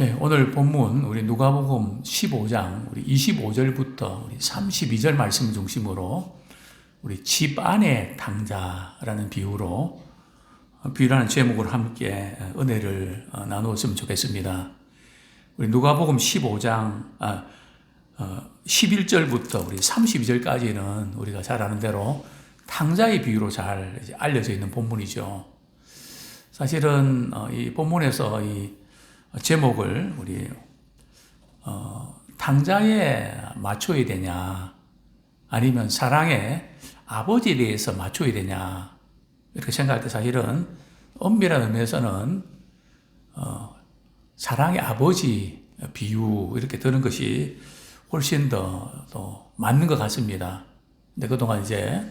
예, 오늘 본문 우리 누가복음 15장 우리 25절부터 우리 32절 말씀 중심으로 우리 집 안의 당자라는 비유로 어, 비유라는 제목으로 함께 은혜를 어, 나누었으면 좋겠습니다. 우리 누가복음 15장 아, 어, 11절부터 우리 32절까지는 우리가 잘 아는 대로 당자의 비유로 잘 알려져 있는 본문이죠. 사실은 어, 이 본문에서 이 제목을 우리 어, 당자에 맞춰야 되냐 아니면 사랑의 아버지에 대해서 맞춰야 되냐 이렇게 생각할 때 사실은 엄밀한 의미에서는 어, 사랑의 아버지 비유 이렇게 드는 것이 훨씬 더, 더 맞는 것 같습니다. 근데 그동안 이제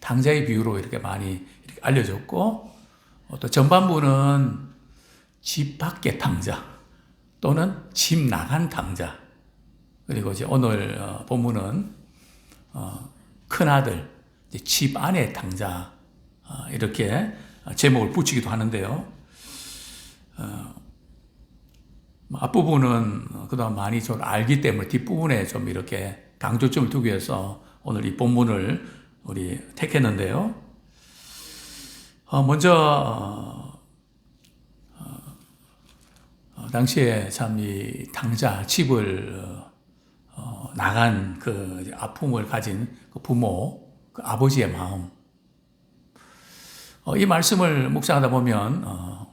당자의 비유로 이렇게 많이 이렇게 알려졌고 어, 또 전반부는 집 밖의 당자 또는 집 나간 당자 그리고 이제 오늘 어, 본문은 어, 큰 아들 집 안의 당자 어, 이렇게 제목을 붙이기도 하는데요. 뭐 앞부분은 그동안 많이 좀 알기 때문에 뒷부분에 좀 이렇게 강조점을 두기 위해서 오늘 이 본문을 우리 택했는데요. 먼저 어, 당시에 참 이 당자 집을 어, 나간 그 아픔을 가진 그 부모, 그 아버지의 마음. 어, 이 말씀을 묵상하다 보면 어,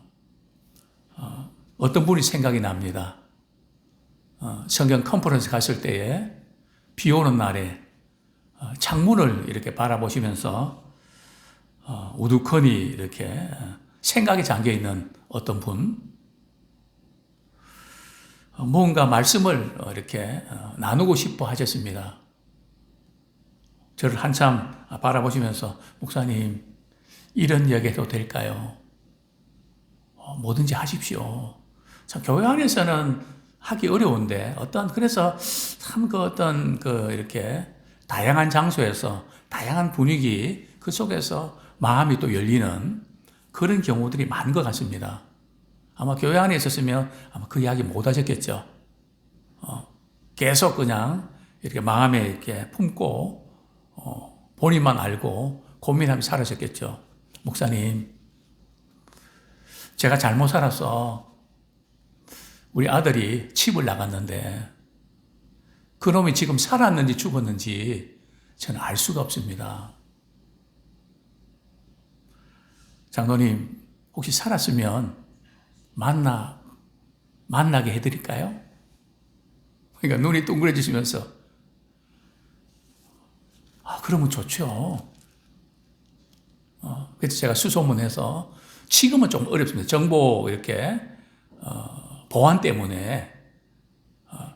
어, 떤 분이 생각이 납니다. 어, 성경 컨퍼런스 갔을 때에 비 오는 날에 어, 창문을 이렇게 바라보시면서 어, 우두커니 이렇게 어, 생각이 잠겨 있는 어떤 분, 뭔가 말씀을 이렇게 어, 나누고 싶어 하셨습니다. 저를 한참 바라보시면서 목사님 이런 이야기도 될까요? 어, 뭐든지 하십시오. 참 교회 안에서는 하기 어려운데 어떤 그래서 참 그 어떤 그 이렇게 다양한 장소에서 다양한 분위기 그 속에서 마음이 또 열리는 그런 경우들이 많은 것 같습니다. 아마 교회 안에 있었으면 아마 그 이야기 못 하셨겠죠. 어, 계속 그냥 이렇게 마음에 이렇게 품고 어, 본인만 알고 고민하며 살아셨겠죠. 목사님, 제가 잘못 살았어. 우리 아들이 칩을 나갔는데 그놈이 지금 살았는지 죽었는지 저는 알 수가 없습니다. 장로님, 혹시 살았으면 만나, 만나게 해드릴까요? 그러니까 눈이 동그래지시면서, 아, 그러면 좋죠. 어, 그래서 제가 수소문해서, 지금은 좀 어렵습니다. 정보 이렇게, 어, 보안 때문에, 어,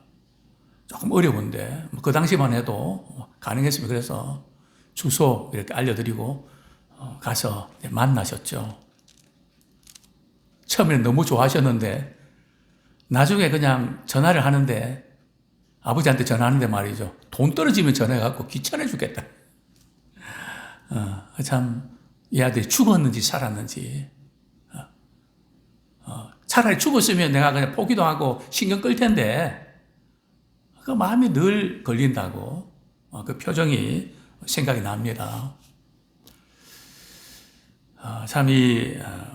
조금 어려운데, 뭐그 당시만 해도 가능했으면 그래서 주소 이렇게 알려드리고, 어, 가서 만나셨죠. 처음에는 너무 좋아하셨는데 나중에 그냥 전화를 하는데 아버지한테 전화하는데 말이죠. 돈 떨어지면 전화해갖고 귀찮아 죽겠다. 어, 참, 이 아들이 죽었는지 살았는지. 어, 어, 차라리 죽었으면 내가 그냥 포기도 하고 신경 끌 텐데, 그 마음이 늘 걸린다고. 어, 그 표정이 생각이 납니다. 어, 참, 이, 어,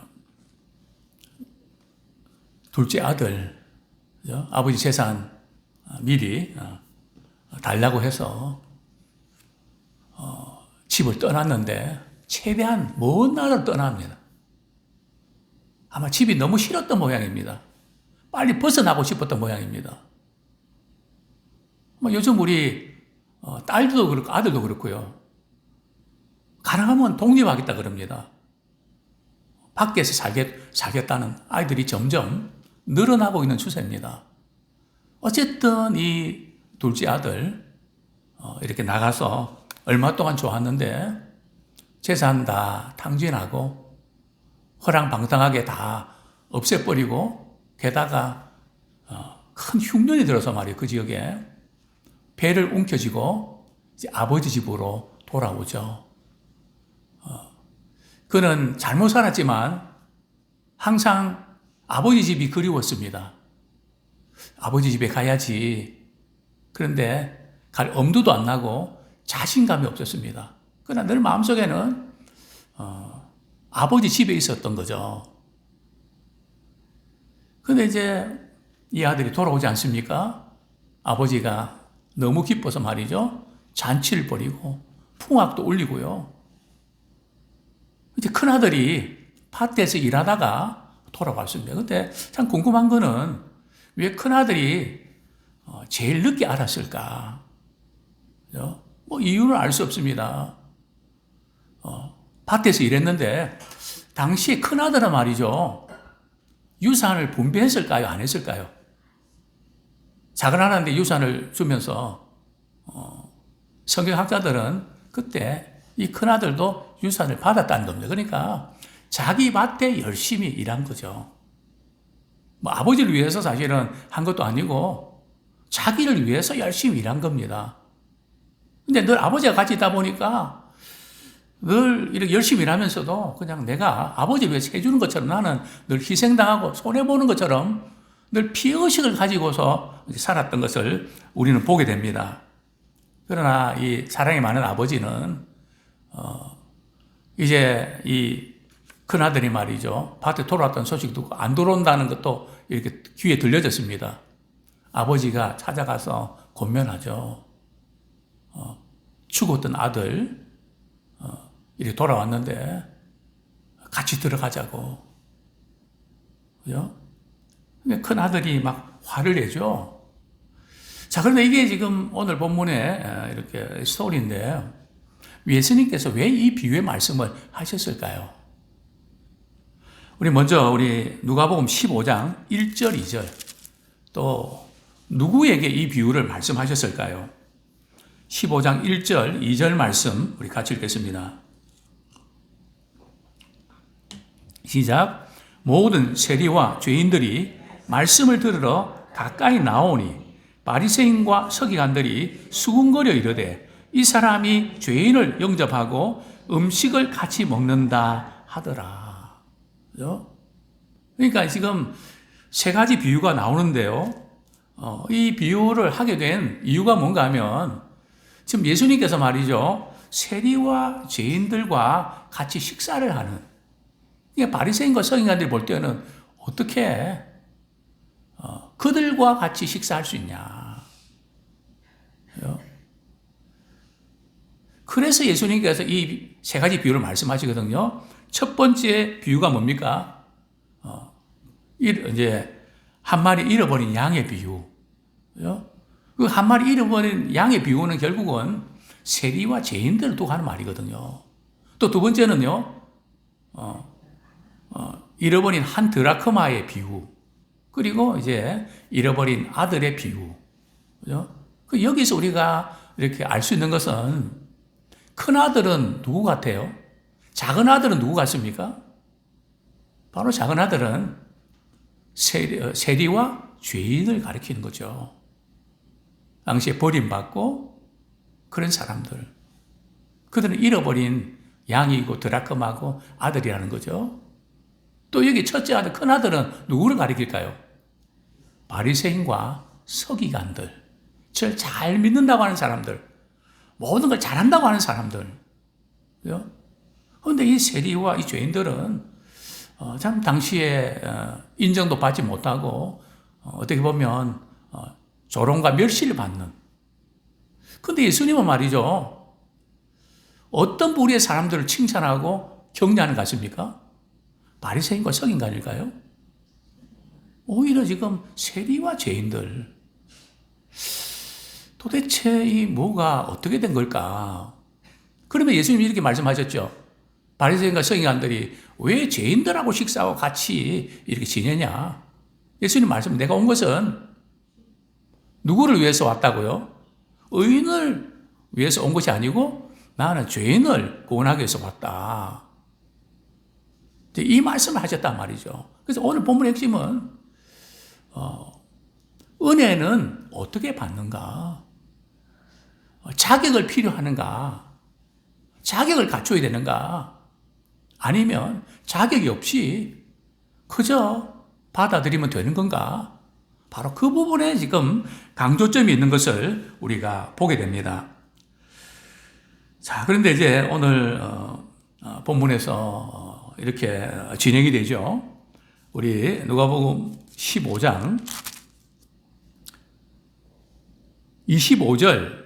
둘째 아들, 그죠? 아버지 재산 어, 미리 어, 달라고 해서 어, 집을 떠났는데 최대한 먼 나라로 떠납니다. 아마 집이 너무 싫었던 모양입니다. 빨리 벗어나고 싶었던 모양입니다. 뭐 요즘 우리 딸도 그렇고 아들도 그렇고요. 가능하면 독립하겠다 그럽니다. 밖에서 살겠, 살겠다는 아이들이 점점 늘어나고 있는 추세입니다. 어쨌든 이 둘째 아들 어, 이렇게 나가서 얼마 동안 좋았는데 재산 다 탕진하고 허랑방탕하게 다 없애버리고 게다가 어, 큰 흉년이 들어서 말이에요 그 지역에 배를 움켜쥐고 아버지 집으로 돌아오죠. 어, 그는 잘못 살았지만 항상 아버지 집이 그리웠습니다. 아버지 집에 가야지. 그런데 갈 엄두도 안 나고 자신감이 없었습니다. 그러나 늘 마음속에는 어, 아버지 집에 있었던 거죠. 근데 이제 이 아들이 돌아오지 않습니까? 아버지가 너무 기뻐서 말이죠. 잔치를 벌이고 풍악도 올리고요. 이제 큰아들이 밭에서 일하다가 돌아왔습니다. 근데 참 궁금한 거는 왜 큰아들이 어, 제일 늦게 알았을까? 그죠? 뭐 이유는 알수 없습니다. 어, 밭에서 일했는데 당시에 큰아들은 말이죠. 유산을 분배했을까요? 안 했을까요? 작은 아들한테 유산을 주면서 어, 성경학자들은 그때 이 큰아들도 유산을 받았다는 겁니다. 그러니까 자기 밭에 열심히 일한 거죠. 뭐 아버지를 위해서 사실은 한 것도 아니고 자기를 위해서 열심히 일한 겁니다. 근데 늘 아버지가 같이 있다 보니까 늘 이렇게 열심히 일하면서도 그냥 내가 아버지 위해서 해주는 것처럼 나는 늘 희생당하고 손해보는 것처럼 늘 피의식을 가지고서 살았던 것을 우리는 보게 됩니다. 그러나 이 사랑이 많은 아버지는, 어, 이제 이 큰아들이 말이죠. 밭에 돌아왔던 소식 듣고 안 돌아온다는 것도 이렇게 귀에 들려졌습니다. 아버지가 찾아가서 권면하죠. 어, 죽었던 아들, 어, 이렇게 돌아왔는데 같이 들어가자고. 그죠? 근데 큰 아들이 막 화를 내죠. 자, 그런데 이게 지금 오늘 본문에 이렇게 스토리인데, 예수님께서 왜 이 비유의 말씀을 하셨을까요? 우리 먼저 우리 누가복음 15장 1절 2절 또 누구에게 이 비유를 말씀하셨을까요? 15장 1절 2절 말씀 우리 같이 읽겠습니다. 시작 모든 세리와 죄인들이 말씀을 들으러 가까이 나오니 바리새인과 서기관들이 수군거려 이르되 이 사람이 죄인을 영접하고 음식을 같이 먹는다 하더라. 그죠? 그러니까 지금 세 가지 비유가 나오는데요. 어, 이 비유를 하게 된 이유가 뭔가 하면 지금 예수님께서 말이죠. 세리와 죄인들과 같이 식사를 하는 이게 바리새인과 서인관들이 볼 때는 어떻게 어, 그들과 같이 식사할 수 있냐. 그래서 예수님께서 이 세 가지 비유를 말씀하시거든요. 첫 번째 비유가 뭡니까? 어, 이제 한 마리 잃어버린 양의 비유. 그 한 마리 잃어버린 양의 비유는 결국은 세리와 죄인들을 두고 하는 말이거든요. 또 두 번째는요, 어, 어, 잃어버린 한 드라크마의 비유. 그리고 이제 잃어버린 아들의 비유. 그 여기서 우리가 이렇게 알 수 있는 것은 큰 아들은 누구 같아요? 작은 아들은 누구 같습니까? 바로 작은 아들은 세리, 세리와 죄인을 가리키는 거죠. 당시에 버림받고 그런 사람들. 그들은 잃어버린 양이고 드라크마고 아들이라는 거죠. 또 여기 첫째 아들, 큰 아들은 누구를 가리킬까요? 바리새인과 서기관들. 저를 잘 믿는다고 하는 사람들. 모든 걸 잘한다고 하는 사람들. 그 런데 이 세리와 이 죄인들은 어, 참 당시에 어, 인정도 받지 못하고 어, 떻게 보면 조롱과 멸시를 받는. 근데 예수님은 말이죠. 어떤 부류의 사람들을 칭찬하고 격려하는 것입니까? 바리새인과 성인간일까요? 오히려 지금 세리와 죄인들. 도대체 이 뭐가 어떻게 된 걸까? 그러면 예수님이 이렇게 말씀하셨죠. 바리새인과 성인관들이 왜 죄인들하고 식사하고 같이 이렇게 지내냐? 예수님 말씀, 내가 온 것은 누구를 위해서 왔다고요? 의인을 위해서 온 것이 아니고 나는 죄인을 구원하기 위해서 왔다. 이 말씀을 하셨단 말이죠. 그래서 오늘 본문 핵심은 어, 은혜는 어떻게 받는가? 자격을 필요하는가? 자격을 갖춰야 되는가? 아니면 자격이 없이 그저 받아들이면 되는 건가? 바로 그 부분에 지금 강조점이 있는 것을 우리가 보게 됩니다. 자, 그런데 이제 오늘 어, 어, 본문에서 어, 이렇게 진행이 되죠. 우리 누가복음 15장 25절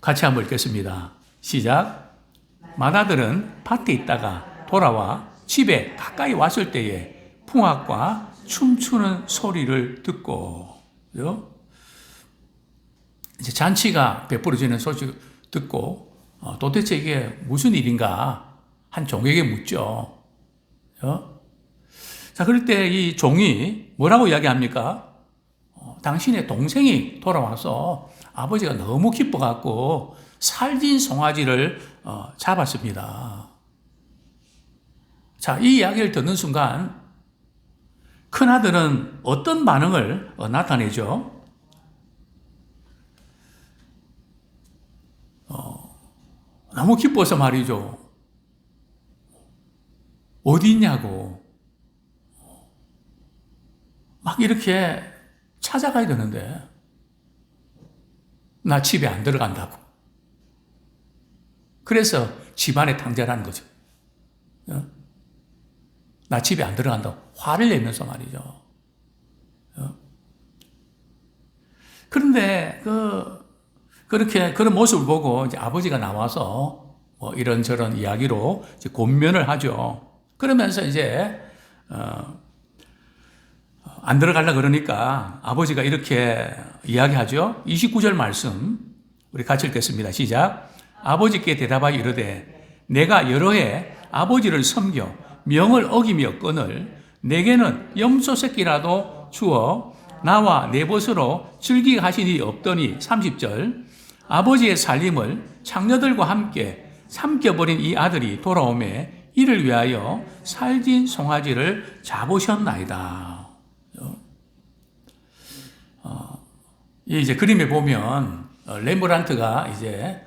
같이 한번 읽겠습니다. 시작. 마다들은 밭에 있다가 돌아와 집에 가까이 왔을 때에 풍악과 춤추는 소리를 듣고 그죠? 이제 잔치가 베풀어지는 소식 듣고 어, 도대체 이게 무슨 일인가 한 종에게 묻죠. 어? 자 그럴 때 이 종이 뭐라고 이야기합니까? 어, 당신의 동생이 돌아와서 아버지가 너무 기뻐갖고 살진 송아지를 어, 잡았습니다. 자, 이 이야기를 듣는 순간 큰아들은 어떤 반응을 어, 나타내죠? 어, 너무 기뻐서 말이죠. 어디 있냐고. 막 이렇게 찾아가야 되는데, 나 집에 안 들어간다고. 그래서 집안에 탕자라는 거죠. 어? 나 집에 안 들어간다고 화를 내면서 말이죠. 어? 그런데 그 그렇게 그런 모습을 보고 이제 아버지가 나와서 뭐 이런저런 이야기로 이제 곤면을 하죠. 그러면서 이제 어, 안 들어갈라 그러니까 아버지가 이렇게 이야기하죠. 29절 말씀 우리 같이 읽겠습니다. 시작. 아버지께 대답하여 이르되 내가 여러 해 아버지를 섬겨 명을 어기며 끈을 내게는 염소 새끼라도 주어 나와 내 벗으로 즐기게 하시니 없더니 30절 아버지의 살림을 장녀들과 함께 삼켜버린 이 아들이 돌아오매 이를 위하여 살진 송아지를 잡으셨나이다. 어, 이제 그림에 보면 어, 레므란트가 이제 어,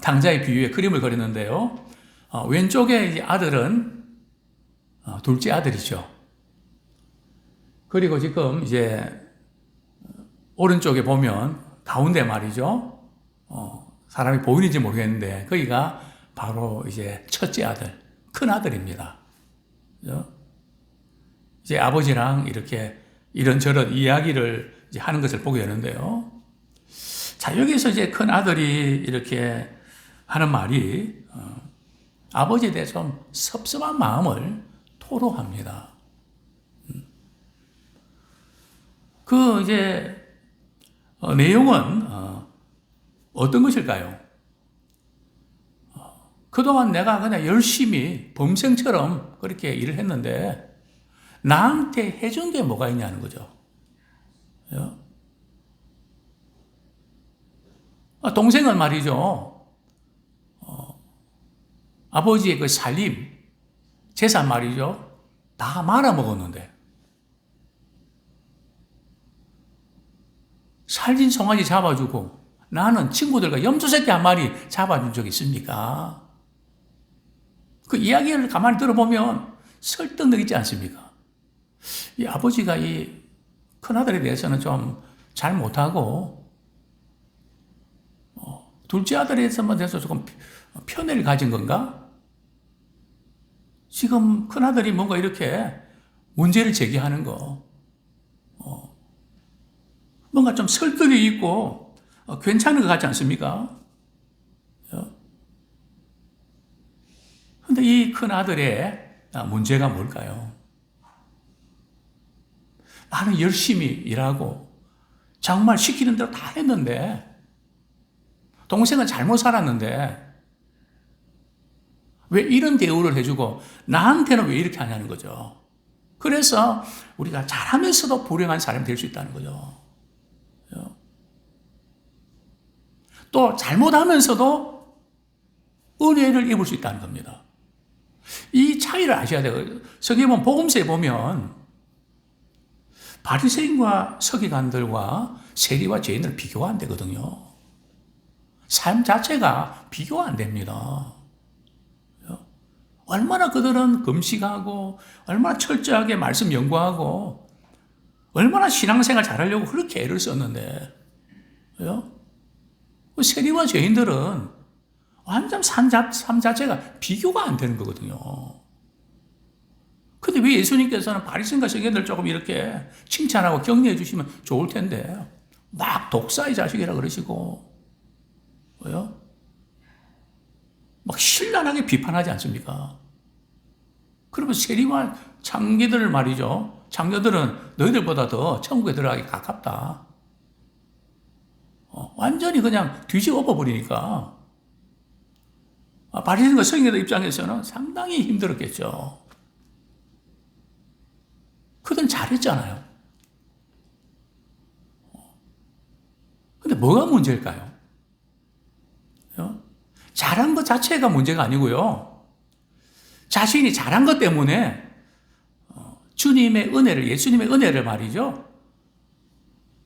당자의 비유에 그림을 그렸는데요. 어, 이제 아들은 어, 둘째 아들이죠. 그리고 지금 이제 오른쪽에 보면 가운데 말이죠. 어, 사람이 보이는지 모르겠는데 거기가 바로 이제 첫째 아들, 큰 아들입니다. 이제 아버지랑 이렇게 이런저런 이야기를 하는 것을 보게 되는데요. 자, 여기서 이제 큰 아들이 이렇게 하는 말이, 어, 아버지에 대해서 좀 섭섭한 마음을 토로합니다. 음. 그 이제 어, 내용은 어, 어떤 것일까요? 어, 그동안 내가 그냥 열심히 범생처럼 그렇게 일을 했는데 나한테 해준 게 뭐가 있냐는 거죠. 어, 동생은 말이죠. 어, 아버지의 그 살림, 재산 말이죠. 다 말아먹었는데. 살진 송아지 잡아주고 나는 친구들과 염소새끼 한 마리 잡아준 적 있습니까? 그 이야기를 가만히 들어보면 설득력 있지 않습니까? 이 아버지가 이 큰아들에 대해서는 좀 잘 못하고, 어, 둘째 아들에 대해서 조금 편애를 가진 건가? 지금 큰아들이 뭔가 이렇게 문제를 제기하는 거, 어, 뭔가 좀 설득이 있고, 어, 괜찮은 것 같지 않습니까? 근데 이 큰아들의 문제가 뭘까요? 나는 열심히 일하고 정말 시키는 대로 다 했는데 동생은 잘못 살았는데 왜 이런 대우를 해주고 나한테는 왜 이렇게 하냐는 거죠. 그래서 우리가 잘하면서도 불행한 사람이 될 수 있다는 거죠. 또 잘못하면서도 은혜를 입을 수 있다는 겁니다. 이 차이를 아셔야 돼요. 성경에 복음서에 보면 바리새인과 서기관들과 세리와 죄인을 비교가 안 되거든요. 삶 자체가 비교가 안 됩니다. 얼마나 그들은 금식하고 얼마나 철저하게 말씀 연구하고 얼마나 신앙생활 잘하려고 그렇게 애를 썼는데, 왜요? 그 세리와 죄인들은 완전 삶, 자, 삶 자체가 비교가 안 되는 거거든요. 근데 왜 예수님께서는 바리새인과 세계들 조금 이렇게 칭찬하고 격려해 주시면 좋을 텐데 막 독사의 자식이라 그러시고 왜요? 막 신랄하게 비판하지 않습니까? 그러면 세리와 창기들 말이죠. 장녀들은 너희들보다 더 천국에 들어가기 가깝다. 어, 완전히 그냥 뒤집어 버리니까 아, 바리새인과 성인들 입장에서는 상당히 힘들었겠죠. 그들은 잘했잖아요. 근데 뭐가 문제일까요? 어? 잘한 것 자체가 문제가 아니고요. 자신이 잘한 것 때문에 어, 주님의 은혜를, 예수님의 은혜를 말이죠.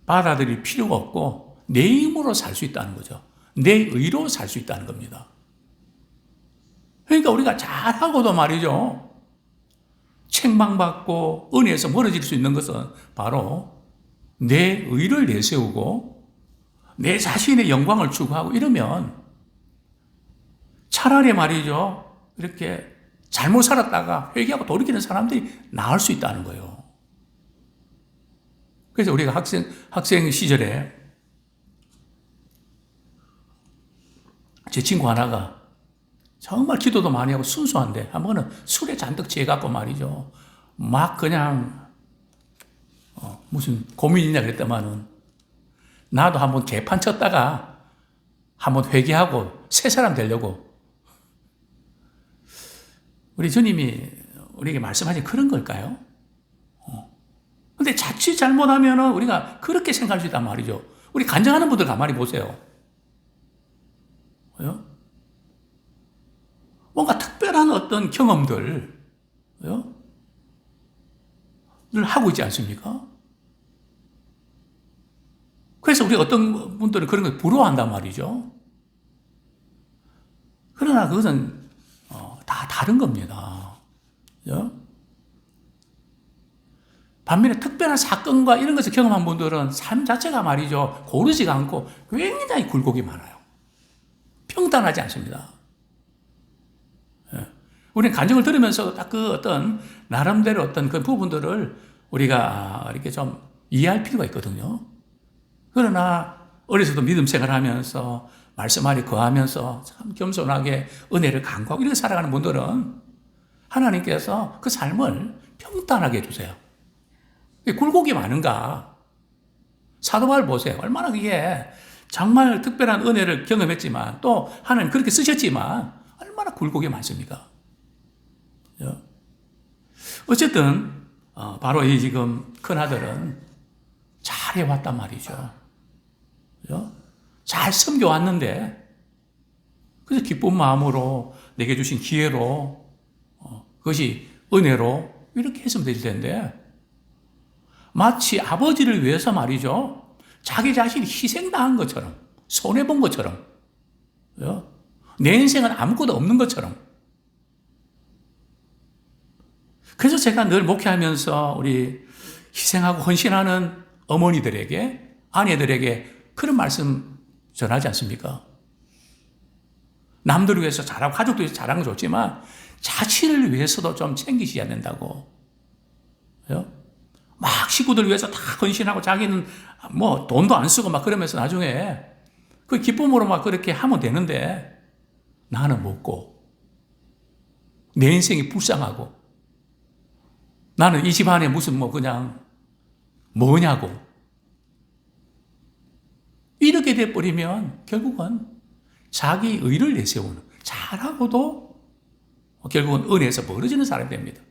받아들일 필요가 없고 내 힘으로 살 수 있다는 거죠. 내 의로 살 수 있다는 겁니다. 그러니까 우리가 잘하고도 말이죠. 책망받고 은혜에서 멀어질 수 있는 것은 바로 내 의를 내세우고 내 자신의 영광을 추구하고 이러면 차라리 말이죠. 이렇게 잘못 살았다가 회개하고 돌이키는 사람들이 나을 수 있다는 거예요. 그래서 우리가 학생, 학생 시절에 제 친구 하나가 정말 기도도 많이 하고 순수한데 한 번은 술에 잔뜩 취해갖고 말이죠. 막 그냥 어, 무슨 고민이냐 그랬더만은 나도 한번 개판 쳤다가 한번 회개하고 새 사람 되려고 우리 주님이 우리에게 말씀하신 그런 걸까요? 어. 근데 자칫 잘못하면은 우리가 그렇게 생각할 수 있단 말이죠. 우리 간증하는 분들 가만히 보세요. 왜요? 뭔가 특별한 어떤 경험들, 을 하고 있지 않습니까? 그래서 우리 어떤 분들은 그런 걸 부러워한단 말이죠. 그러나 그것은 어, 다 다른 겁니다. 그죠? 반면에 특별한 사건과 이런 것을 경험한 분들은 삶 자체가 말이죠. 고르지가 않고 굉장히 굴곡이 많아요. 평단하지 않습니다. 우리는 간증을 들으면서 딱 그 어떤 나름대로 어떤 그 부분들을 우리가 이렇게 좀 이해할 필요가 있거든요. 그러나 어려서도 믿음 생활하면서 말씀 안에 거하면서 참 겸손하게 은혜를 강구하고 이렇게 살아가는 분들은 하나님께서 그 삶을 평단하게 해주세요. 굴곡이 많은가? 사도발 보세요. 얼마나 그게 정말 특별한 은혜를 경험했지만 또 하나님 그렇게 쓰셨지만 얼마나 굴곡이 많습니까? 어쨌든 어, 바로 이 지금 큰 아들은 잘 해왔단 말이죠. 잘 섬겨왔는데 그래서 기쁜 마음으로 내게 주신 기회로 어, 그것이 은혜로 이렇게 했으면 될 텐데 마치 아버지를 위해서 말이죠. 자기 자신이 희생당한 것처럼 손해본 것처럼 내 인생은 아무것도 없는 것처럼 그래서 제가 늘 목회하면서 우리 희생하고 헌신하는 어머니들에게, 아내들에게 그런 말씀 전하지 않습니까? 남들을 위해서 잘하고 가족들 위해서 잘하는 건 좋지만 자신을 위해서도 좀 챙기셔야 된다고. 막 식구들 위해서 다 헌신하고 자기는 뭐 돈도 안 쓰고 막 그러면서 나중에 그 기쁨으로 막 그렇게 하면 되는데 나는 먹고 내 인생이 불쌍하고 나는 이 집안에 무슨 뭐 그냥 뭐냐고. 이렇게 돼버리면 결국은 자기 의를 내세우는, 잘하고도 결국은 은혜에서 멀어지는 사람이 됩니다.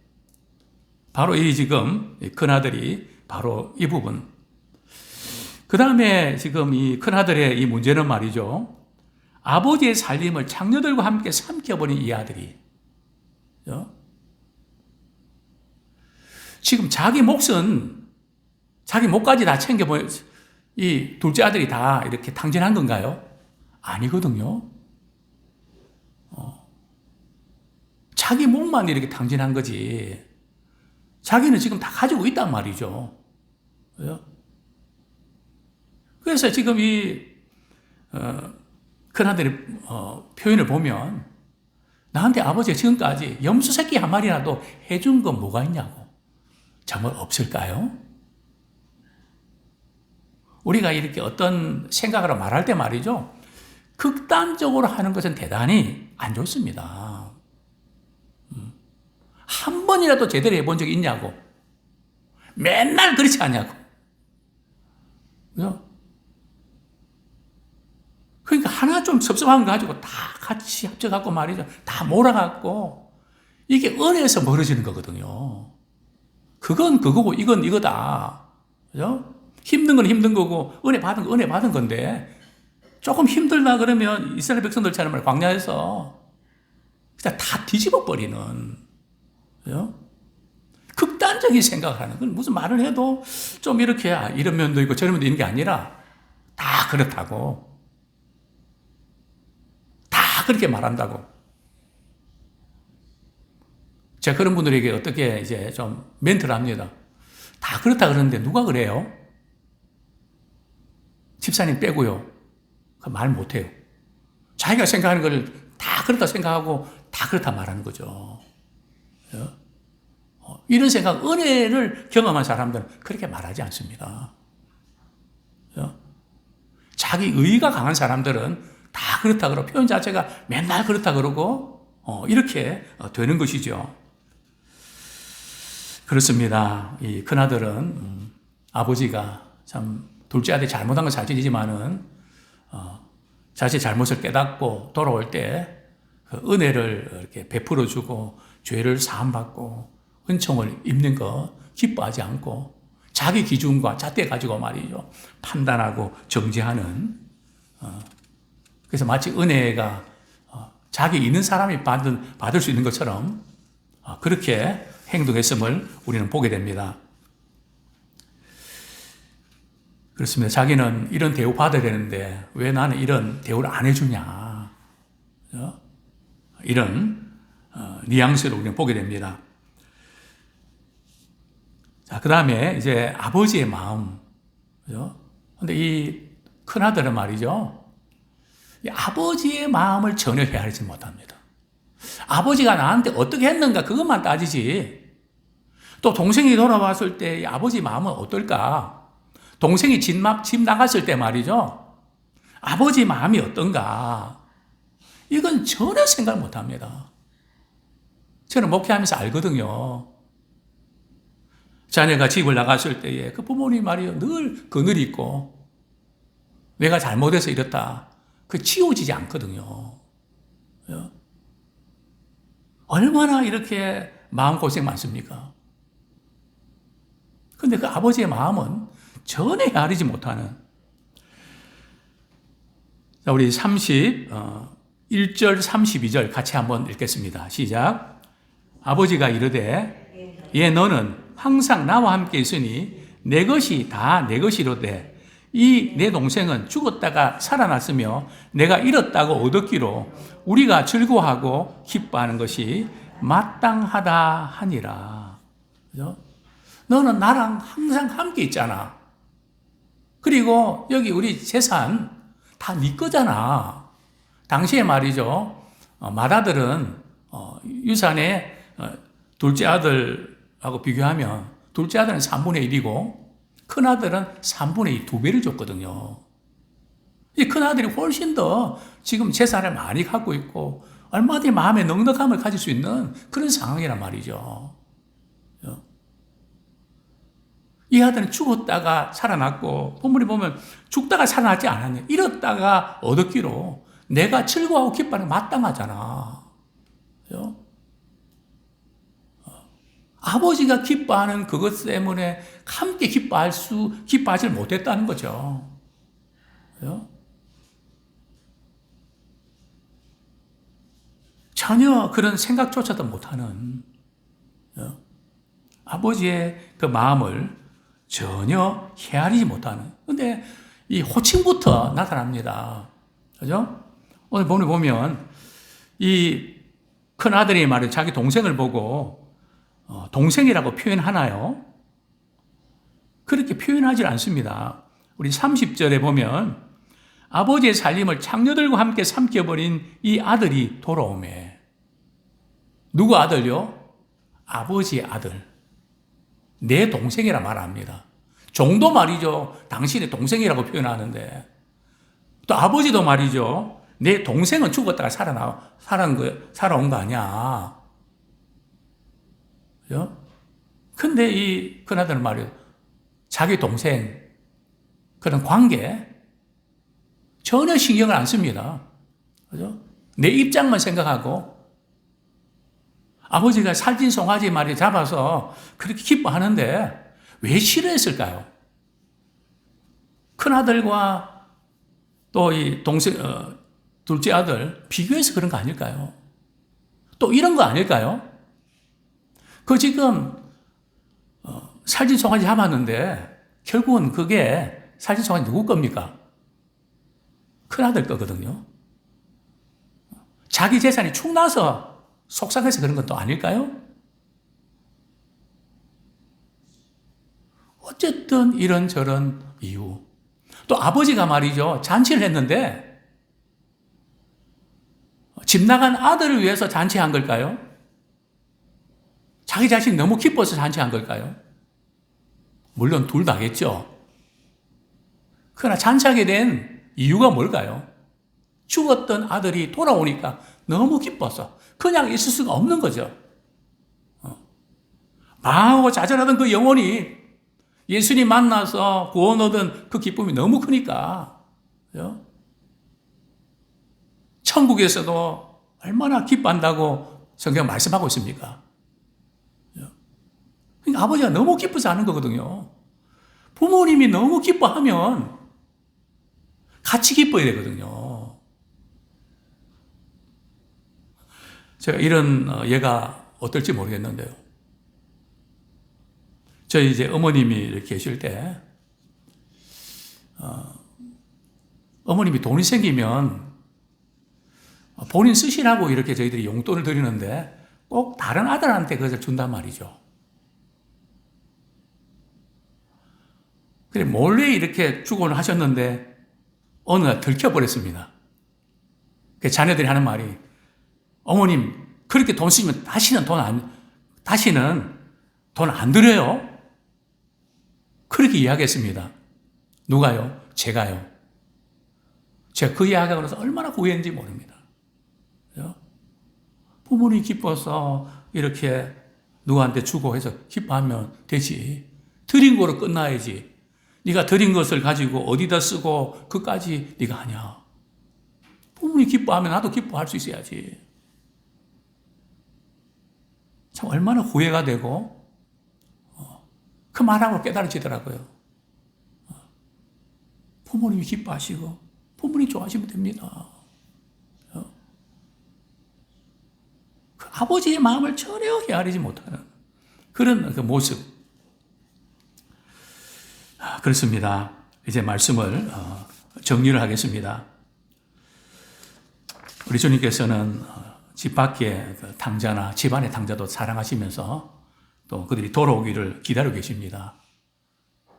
바로 이 지금 큰아들이 바로 이 부분. 그 다음에 지금 이 큰아들의 이 문제는 말이죠. 아버지의 살림을 장녀들과 함께 삼켜버린 이 아들이. 지금 자기 몫은 자기 몫까지 다 챙겨보, 이 둘째 아들이 다 이렇게 탕진한 건가요? 아니거든요. 어. 자기 몫만 이렇게 탕진한 거지. 자기는 지금 다 가지고 있단 말이죠. 그래서 지금 이, 어, 큰아들의 어, 표현을 보면 나한테 아버지가 지금까지 염소 새끼 한 마리라도 해준 건 뭐가 있냐고. 정말 없을까요? 우리가 이렇게 어떤 생각으로 말할 때 말이죠. 극단적으로 하는 것은 대단히 안 좋습니다. 음. 한 번이라도 제대로 해본 적이 있냐고. 맨날 그렇지 않냐고. 그러니까 하나 좀 섭섭한 거 가지고 다 같이 합쳐갖고 말이죠. 다 몰아갖고 이게 은혜에서 멀어지는 거거든요. 그건 그거고 이건 이거다. 그죠? 힘든 건 힘든 거고 은혜 받은 거 은혜 받은 건데 조금 힘들다 그러면 이스라엘 백성들처럼 광야에서 진짜 다 뒤집어 버리는 그죠? 극단적인 생각을 하는 건 무슨 말을 해도 좀 이렇게 아, 이런 면도 있고 저런 면도 있는 게 아니라 다 그렇다고 다 그렇게 말한다고 제가 그런 분들에게 어떻게 이제 좀 멘트를 합니다. 다 그렇다 그러는데 누가 그래요? 집사님 빼고요. 그말 못해요. 자기가 생각하는 걸다 그렇다 생각하고 다 그렇다 말하는 거죠. 어, 이런 생각, 은혜를 경험한 사람들은 그렇게 말하지 않습니다. 자기 의가 강한 사람들은 다 그렇다 그러고 표현 자체가 맨날 그렇다 그러고 어, 이렇게 되는 것이죠. 그렇습니다. 이 큰아들은 음, 아버지가 참 둘째 아들이 잘못한 건 사실이지만은 어, 자신의 잘못을 깨닫고 돌아올 때 그 은혜를 이렇게 베풀어 주고 죄를 사함받고 은총을 입는 거 기뻐하지 않고 자기 기준과 잣대 가지고 말이죠 판단하고 정죄하는 어, 그래서 마치 은혜가 어, 자기 있는 사람이 받은 받을 수 있는 것처럼 어, 그렇게 행동했음을 우리는 보게 됩니다. 그렇습니다. 자기는 이런 대우 받아야 되는데 왜 나는 이런 대우를 안 해주냐. 이런 어, 뉘앙스를 우리는 보게 됩니다. 자, 그 다음에 이제 아버지의 마음. 그죠? 근데 이 큰아들은 말이죠. 이 아버지의 마음을 전혀 헤아리지 못합니다. 아버지가 나한테 어떻게 했는가 그것만 따지지. 또 동생이 돌아왔을 때 아버지 마음은 어떨까? 동생이 집, 집 나갔을 때 말이죠. 아버지 마음이 어떤가. 이건 전혀 생각 못 합니다. 저는 목회하면서 알거든요. 자녀가 집을 나갔을 때에 그 부모님 말이요. 늘 그늘 있고 내가 잘못해서 이렇다. 그 치워지지 않거든요. 얼마나 이렇게 마음고생 많습니까? 근데 그 아버지의 마음은 전혀 헤아리지 못하는. 자, 우리 30, 어, 1절, 32절 같이 한번 읽겠습니다. 시작. 아버지가 이르되, 예, 너는 항상 나와 함께 있으니 내 것이 다 내 것이로되, 이 내 동생은 죽었다가 살아났으며 내가 잃었다고 얻었기로 우리가 즐거워하고 기뻐하는 것이 마땅하다 하니라. 그죠? 너는 나랑 항상 함께 있잖아. 그리고 여기 우리 재산 다 네 거잖아. 당시에 말이죠. 어, 맏아들은 어, 유산에 어, 둘째 아들하고 비교하면 둘째 아들은 3분의 1이고 큰 아들은 3분의 2, 두 배를 줬거든요. 이 큰 아들이 훨씬 더 지금 재산을 많이 갖고 있고 얼마든지 마음의 넉넉함을 가질 수 있는 그런 상황이란 말이죠. 이 아들은 죽었다가 살아났고 본문에 보면 죽다가 살아났지 않았냐. 잃었다가 얻었기로 내가 즐거워하고 기뻐하는 마땅하잖아. 그죠? 어. 아버지가 기뻐하는 그것 때문에 함께 기뻐할 수, 기뻐하지 못했다는 거죠. 그죠? 전혀 그런 생각조차도 못하는 아버지의 그 마음을 전혀 헤아리지 못하는. 근데 이 호칭부터 나타납니다. 그죠? 오늘 본문 보면 이 큰 아들이 말해 자기 동생을 보고 어, 동생이라고 표현하나요? 그렇게 표현하지 않습니다. 우리 30절에 보면 아버지의 살림을 장녀들과 함께 삼켜버린 이 아들이 돌아오매. 누구 아들요? 아버지의 아들. 내 동생이라 말 합니다. 종도 말이죠. 당신의 동생이라고 표현하는데. 또 아버지도 말이죠. 내 동생은 죽었다가 살아나, 살아온 거, 살아온 거 아니야. 그죠? 근데 이 큰아들은 말이요. 자기 동생, 그런 관계, 전혀 신경을 안 씁니다. 그죠? 내 입장만 생각하고, 아버지가 살찐 송아지 말이 잡아서 그렇게 기뻐하는데, 왜 싫어했을까요? 큰아들과 또 이 동생, 어, 둘째 아들 비교해서 그런 거 아닐까요? 또 이런 거 아닐까요? 그 지금 어, 살찐 송아지 잡았는데 결국은 그게 살찐 송아지 누구 겁니까? 큰아들 거거든요. 자기 재산이 축 나서 속상해서 그런 건또 아닐까요? 어쨌든 이런저런 이유. 또 아버지가 말이죠. 잔치를 했는데 집 나간 아들을 위해서 잔치한 걸까요? 자기 자신이 너무 기뻐서 잔치한 걸까요? 물론 둘 다겠죠. 그러나 잔치하게 된 이유가 뭘까요? 죽었던 아들이 돌아오니까 너무 기뻐서 그냥 있을 수가 없는 거죠. 어. 망하고 좌절하던 그 영혼이 예수님 만나서 구원 얻은 그 기쁨이 너무 크니까. 천국에서도 얼마나 기뻐한다고 성경 말씀하고 있습니까? 그러니까 아버지가 너무 기뻐서 하는 거거든요. 부모님이 너무 기뻐하면 같이 기뻐야 되거든요. 제가 이런 어, 예가 어떨지 모르겠는데요. 저희 이제 어머님이 계실 때, 어, 어머님이 돈이 생기면 본인 쓰시라고 이렇게 저희들이 용돈을 드리는데 꼭 다른 아들한테 그것을 준단 말이죠. 그래, 몰래 이렇게 주곤 하셨는데 어느 날 들켜버렸습니다. 그 자녀들이 하는 말이 어머님 그렇게 돈 쓰면 다시는 돈 안, 다시는 돈 안 드려요. 그렇게 이야기했습니다. 누가요? 제가요. 제가 그 이야기하고 나서 얼마나 후회했는지 모릅니다. 부모님 기뻐서 이렇게 누구한테 주고 해서 기뻐하면 되지. 드린 거로 끝나야지. 네가 드린 것을 가지고 어디다 쓰고 그까지 네가 하냐. 부모님 기뻐하면 나도 기뻐할 수 있어야지. 참 얼마나 후회가 되고 어, 그 말하고 깨달아지더라고요. 어, 부모님이 기뻐하시고 부모님 좋아하시면 됩니다. 그 아버지의 마음을 전혀 헤아리지 못하는 그런 그 모습. 아, 그렇습니다. 이제 말씀을 어, 정리를 하겠습니다. 우리 주님께서는 어, 집 밖에 그 당자나 집안의 당자도 사랑하시면서 또 그들이 돌아오기를 기다리고 계십니다.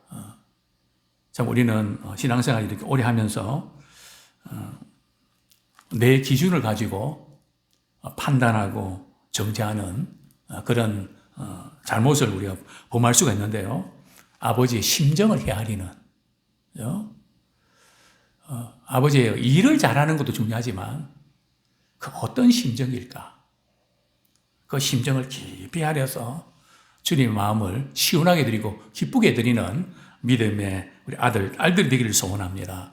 어, 참 우리는 신앙생활 이렇게 오래 하면서 내 기준을 가지고 판단하고 정죄하는 그런 잘못을 우리가 범할 수가 있는데요. 아버지의 심정을 헤아리는, 어, 아버지의 일을 잘하는 것도 중요하지만 그 어떤 심정일까? 그 심정을 깊이 하려서 주님의 마음을 시원하게 드리고 기쁘게 드리는 믿음의 우리 아들, 딸들이 되기를 소원합니다.